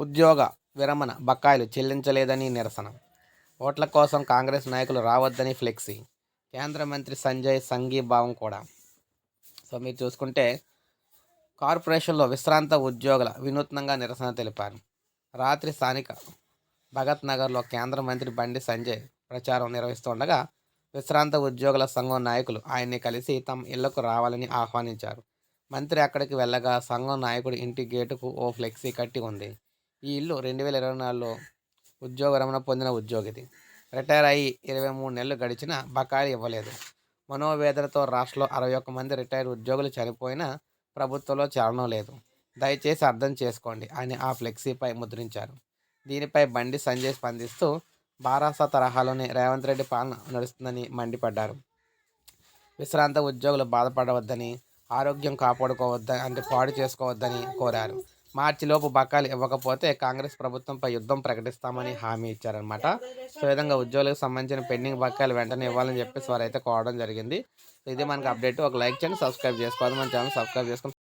ఉద్యోగ విరమణ బకాయిలు చెల్లించలేదని నిరసన. ఓట్ల కోసం కాంగ్రెస్ నాయకులు రావద్దని ఫ్లెక్సీ. కేంద్ర మంత్రి సంజయ్ సంఘీభావం కూడా. సో మీరు చూసుకుంటే కార్పొరేషన్లో విశ్రాంత ఉద్యోగుల వినూత్నంగా నిరసన తెలిపారు. రాత్రి స్థానిక భగత్ నగర్లో కేంద్ర మంత్రి బండి సంజయ్ ప్రచారం నిర్వహిస్తుండగా విశ్రాంత ఉద్యోగుల సంఘం నాయకులు ఆయన్ని కలిసి తమ ఇళ్ళకు రావాలని ఆహ్వానించారు. మంత్రి అక్కడికి వెళ్ళగా సంఘం నాయకుడి ఇంటి గేటుకు ఓ ఫ్లెక్సీ కట్టి ఉంది. ఈ ఇల్లు రెండు వేల ఇరవై నాలుగులో ఉద్యోగ రమణ పొందిన ఉద్యోగిది. రిటైర్ అయ్యి ఇరవై మూడు నెలలు గడిచిన బకాయిలు ఇవ్వలేదు. మనోవేదనతో రాష్ట్రంలో అరవై ఒక్క మంది రిటైర్ ఉద్యోగులు చనిపోయినా ప్రభుత్వంలో చేరడం లేదు. దయచేసి అర్థం చేసుకోండి అని ఆ ఫ్లెక్సీపై ముద్రించారు. దీనిపై బండి సంజయ్ స్పందిస్తూ బారాసా తరహాలోనే రేవంత్ రెడ్డి పాలన నడుస్తుందని మండిపడ్డారు. విశ్రాంత ఉద్యోగులు బాధపడవద్దని ఆరోగ్యం కాపాడుకోవద్దని అంటే పాడు చేసుకోవద్దని కోరారు. మార్చిలోపు బకాయిలు ఇవ్వకపోతే కాంగ్రెస్ ప్రభుత్వంపై యుద్ధం ప్రకటిస్తామని హామీ ఇచ్చారనమాట సో విధంగా ఉద్యోగులకు సంబంధించిన పెండింగ్ బకాయిలు వెంటనే ఇవ్వాలని చెప్పేసి వారైతే కోవడం జరిగింది. ఇది మనకు అప్డేట్. ఒక లైక్ చేయండి సబ్స్క్రైబ్ చేసుకోవాలి. మన ఛానల్ సబ్స్క్రైబ్ చేసుకొని